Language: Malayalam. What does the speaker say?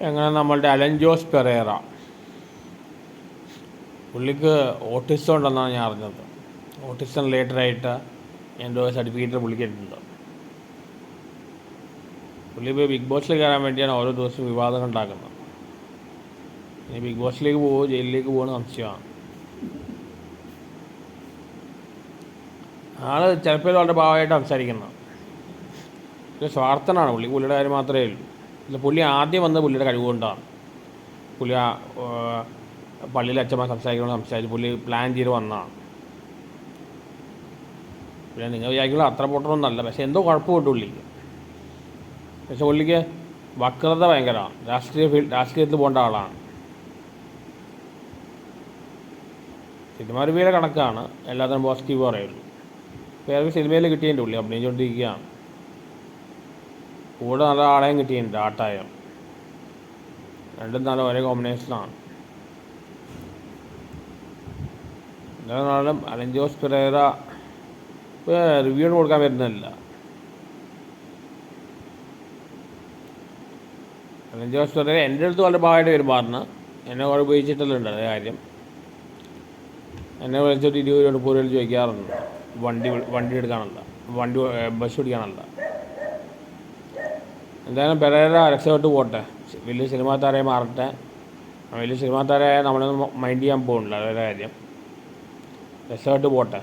എങ്ങനെ നമ്മളുടെ അലൻ ജോസ് പെരേറ പുള്ളിക്ക് ഓട്ടിസം ഉണ്ടെന്നാണ് ഞാൻ അറിഞ്ഞത്. ഓട്ടിസം റിലേറ്റഡായിട്ട് എന്റെ സർട്ടിഫിക്കറ്റ് പുള്ളിക്ക് ഇട്ടിട്ടുണ്ട് പുള്ളി ഇപ്പോൾ ബിഗ് ബോസിൽ കയറാൻ വേണ്ടിയാണ് ഓരോ ദിവസവും വിവാദങ്ങൾ ഉണ്ടാക്കുന്നത്. ഇനി ബിഗ് ബോസിലേക്ക് പോകുമോ ജയിലിലേക്ക് പോകുന്ന സംശയമാണ്. ആൾ ചിലപ്പോൾ വളരെ ഭാവമായിട്ട് സംസാരിക്കുന്നത്. സ്വാർത്ഥനാണ് പുള്ളി. പുള്ളിയുടെ കാര്യം മാത്രമേ ഉള്ളൂ. ഇല്ല പുള്ളി ആദ്യം വന്നത് പുള്ളിയുടെ കഴിവ് കൊണ്ടാണ്. പുള്ളി ആ പള്ളിയിൽ അച്ഛന്മാർ സംസാരിക്കണം സംസാരിച്ച് പുള്ളി പ്ലാൻ ചെയ്ത് വന്നതാണ്. പിന്നെ നിങ്ങൾ വിചാരിക്കുന്നത് അത്ര പൊട്ടണമെന്നല്ല പക്ഷെ എന്തോ കുഴപ്പമുണ്ട് പുള്ളിക്ക്. പക്ഷെ പുള്ളിക്ക് വക്രത ഭയങ്കരമാണ്. രാഷ്ട്രീയ ഫീൽഡ് രാഷ്ട്രീയത്തിൽ പോകേണ്ട ആളാണ്. സിനിമ റിവ്യൂലെ കണക്കാണ്. എല്ലാത്തിനും പോസിറ്റീവ് പറയുള്ളൂ. വേറെ സിനിമയിൽ കിട്ടിയതിന്റെ പുള്ളി അഭിനയിച്ചുകൊണ്ടിരിക്കുകയാണ്. കൂടെ നല്ല ആളെയും കിട്ടിയിട്ടുണ്ട് ആട്ടായം. രണ്ടും നല്ല ഒരേ കോമ്പിനേഷനാണ് എന്നാലും അലഞ്ചോസ് പെരേറ റിവ്യൂ കൊടുക്കാൻ വരുന്നില്ല അലഞ്ചോസ് പെരേറ എന്റെ അടുത്ത് വളരെ ഭാഗമായിട്ട് പെരുമാറുന്നു എന്നെ കുറെ ഉപയോഗിച്ചിട്ടുള്ളുണ്ട് അതേ കാര്യം. എന്നെ വിളിച്ചിട്ട് ഇരുപത് രൂപ മുപ്പത് ചോദിക്കാറുണ്ട്. വണ്ടി വണ്ടി എടുക്കാനല്ല വണ്ടി ബസ് പിടിക്കാനല്ല എന്തായാലും പെരേര രക്ഷപ്പെട്ട് പോട്ടെ. വലിയ സിനിമാ താരമായി മാറട്ടെ. വലിയ സിനിമാ താരമായ നമ്മളൊന്നും മൈൻഡ് ചെയ്യാൻ പോകുന്നില്ല അതൊരു കാര്യം. രക്ഷപ്പെട്ട് പോട്ടെ.